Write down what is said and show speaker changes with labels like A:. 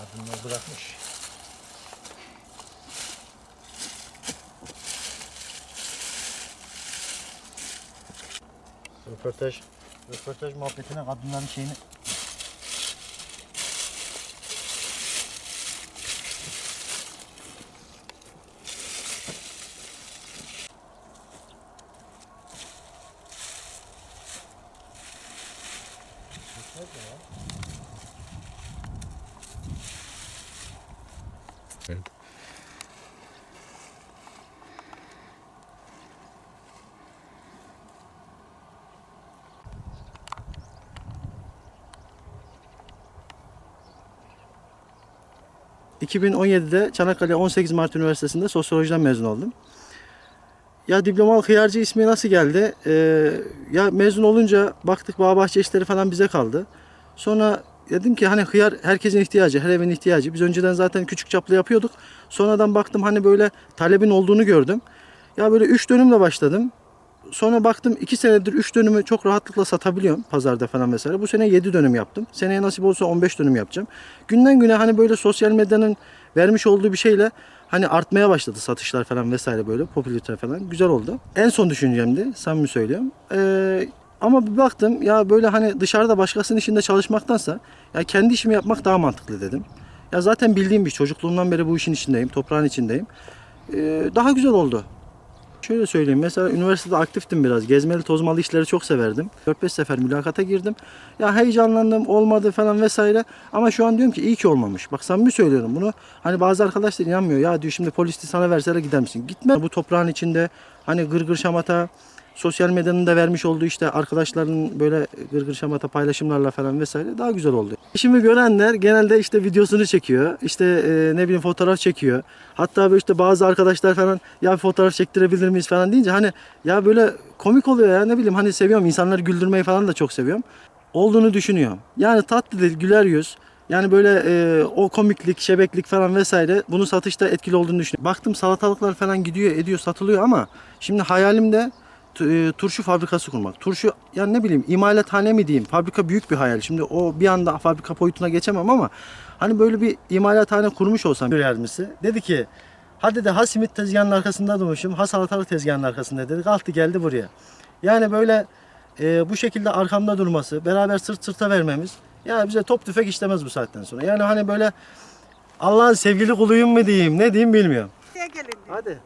A: Kadınlar bırakmış. Röportaj, röportaj muhabbetine kadınların şeyini ...2017'de Çanakkale 18 Mart Üniversitesi'nde sosyolojiden mezun oldum. Ya diplomalı hıyarcı ismi nasıl geldi? Ee, ya mezun olunca baktık bağ bahçe işleri falan bize kaldı. Sonra dedim ki hani hıyar herkesin ihtiyacı, her evin ihtiyacı. Biz önceden zaten küçük çaplı yapıyorduk. Sonradan baktım hani böyle talebin olduğunu gördüm. Ya böyle 3 dönümle başladım. Sonra baktım 2 senedir 3 dönümü çok rahatlıkla satabiliyorum pazarda falan vesaire. Bu sene 7 dönüm yaptım. Seneye nasip olsa 15 dönüm yapacağım. Günden güne hani böyle sosyal medyanın vermiş olduğu bir şeyle hani artmaya başladı satışlar falan vesaire böyle popülarite falan güzel oldu. En son düşüncemdi samimi söylüyorum. Ee, ama bir baktım ya böyle hani dışarıda başkasının işinde çalışmaktansa ya kendi işimi yapmak daha mantıklı dedim. Ya zaten bildiğim bir çocukluğumdan beri bu işin içindeyim, toprağın içindeyim. Ee, daha güzel oldu. Şöyle söyleyeyim mesela üniversitede aktiftim biraz. Gezmeli tozmalı işleri çok severdim. 4-5 sefer mülakata girdim. Ya heyecanlandım olmadı falan vesaire. Ama şu an diyorum ki iyi ki olmamış. Bak samimi söylüyorum bunu. Hani bazı arkadaşlar inanmıyor. Ya diyor şimdi polisi sana verseler gider misin? Gitme. Bu toprağın içinde hani gırgır şamata sosyal medyanın da vermiş olduğu işte arkadaşların böyle gırgır şamata paylaşımlarla falan vesaire daha güzel oldu. İşimi görenler genelde işte videosunu çekiyor. İşte e, ne bileyim fotoğraf çekiyor. Hatta böyle işte bazı arkadaşlar falan ya fotoğraf çektirebilir miyiz falan deyince hani ya böyle komik oluyor ya ne bileyim hani seviyorum insanları güldürmeyi falan da çok seviyorum. Olduğunu düşünüyorum. Yani tatlı dil, güler yüz. Yani böyle e, o komiklik, şebeklik falan vesaire bunun satışta etkili olduğunu düşünüyorum. Baktım salatalıklar falan gidiyor, ediyor, satılıyor ama şimdi hayalimde turşu fabrikası kurmak. Turşu yani ne bileyim imalathane mi diyeyim? Fabrika büyük bir hayal. Şimdi o bir anda fabrika boyutuna geçemem ama hani böyle bir imalathane kurmuş olsam bir yardımcısı. Dedi ki hadi de ha simit tezgahının arkasında durmuşum, ha salatalık tezgahının arkasında dedi. Kalktı geldi buraya. Yani böyle e, bu şekilde arkamda durması, beraber sırt sırta vermemiz ya bize top tüfek işlemez bu saatten sonra. Yani hani böyle Allah'ın sevgili kuluyum mu diyeyim, ne diyeyim bilmiyorum. Hadi.